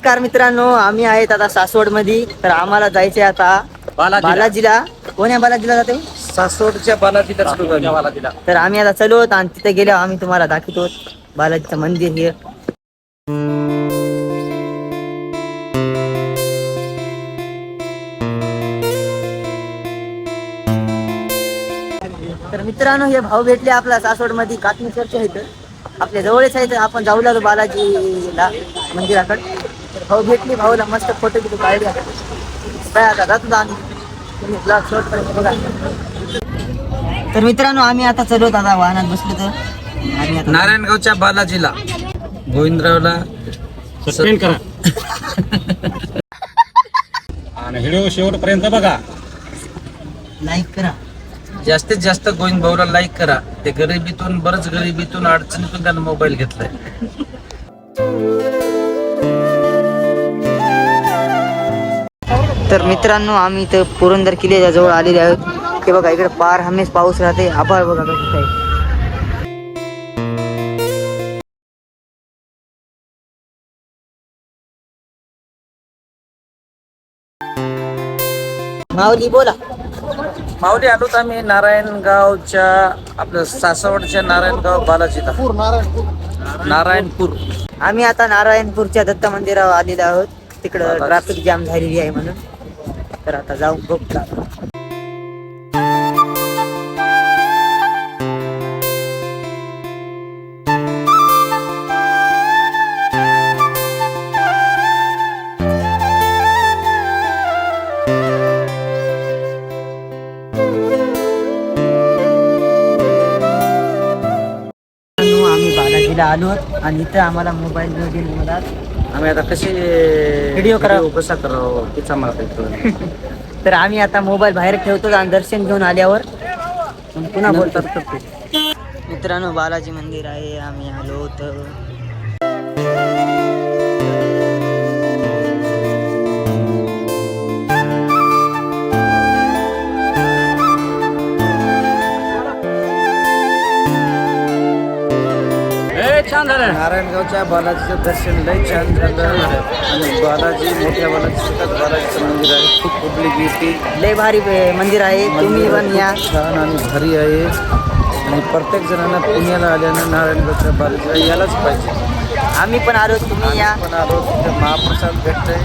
नमस्कार मित्रांनो आम्ही आहेत आता सासवडमध्ये तर आम्हाला जायचे आता बालाजीला. बालाजीला. कोण्या बालाजीला जाते? सासवडच्या बालाजीला. चालू तर आम्ही आता चलोत आणि तिथे गेल्यावर आम्ही तुम्हाला दाखवतो. बालाजीचं मंदिर हे. तर मित्रांनो हे भाऊ भेटले आपला सासवडमध्ये कातनेश्वरचे आहेत आपल्या जवळच आहेत आपण जाऊ लागलो बालाजीला मंदिराकडे. भाऊ भेटली भाऊला मस्त फोटो बिटो काढले काय आता जातो आम्ही. तुम्ही ब्लॉग शॉट पर्यंत बघा. तर मित्रांनो आम्ही आता चलवत आता वाहनात बसलो तर. नारायणगावच्या बालाजीला. गोविंदरावला सबस्क्राईब करा. आणि व्हिडिओ शेवटपर्यंत बघा. लाईक करा. जास्तीत जास्त गोविंद भाऊला लाईक करा. ते गरिबीतून बरंच गरिबीतून अडचणीतून त्यानं मोबाईल घेतलाय. तर मित्रांनो आम्ही इथं पुरंदर किल्ल्याच्या जवळ आलेले आहोत. हे बघा इकडे पार हमेश पाऊस राहते. आभाळ बघा कसं आहे माऊली बोला. माऊली आलोत आम्ही नारायणगावच्या आपलं सासवडच्या नारायणगाव बालाजीला नारायणपूर आम्ही आता नारायणपूरच्या दत्त मंदिरावर आलेलो आहोत. तिकडं ट्रॅफिक जाम झालेली आहे म्हणून. तर आता जाऊन बघता आम्ही आलो आणि इथं आम्हाला मोबाईल मध्ये मिळाला आम्ही आता कसे Video करा. कसा करावं तिचा मला काही तर आम्ही आता मोबाईल बाहेर ठेवतो आणि दर्शन घेऊन आल्यावर. मग पुन्हा बोलतात? मित्रांनो बालाजी मंदिर आहे आम्ही आलो तर छान झालं नारायणगावच्या बालाजीचं दर्शन लय छान झालं. आणि बालाजी मोठ्या बालाजी सतत बालाजीचं मंदिर आहे. खूप पब्लिक येते. लय भारी मंदिर आहे. तुम्ही पण या. छान आणि भारी आहे. आणि प्रत्येक जणांना पुण्याला आल्यानं नारायणगावच्या बालाजीला यायलाच पाहिजे. आम्ही पण आलो तुम्ही या. पण आलो. तिथे महाप्रसाद भेटतंय.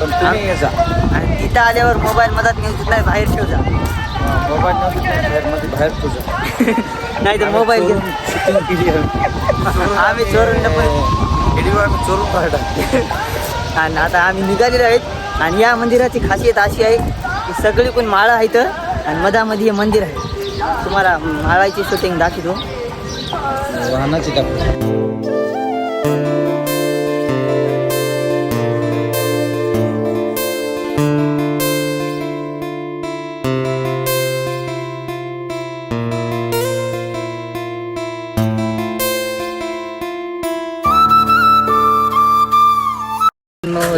पण तुम्ही ये जा. आणि तिथं आल्यावर मोबाईल मधात तिथला बाहेर ठेव जा बाहेर तुझं. नाही तर मोबाईल आम्ही चोरून व्हिडिओ आम्ही चोरून काढला आणि आता आम्ही निघालेलो आहेत. आणि या मंदिराची खासियत अशी आहे की सगळी पण माळं आहेत आणि मधामध्ये हे मंदिर आहे. तुम्हाला माळाची शूटिंग दाखवतो. वाहनाची दाखव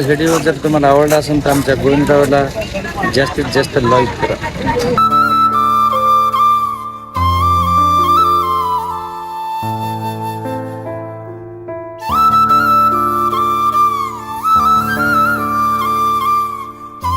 व्हिडिओ जर तुम्हाला आवडला असेल तर आमच्या गोविंदरावला जास्तीत जास्त लाईक करा.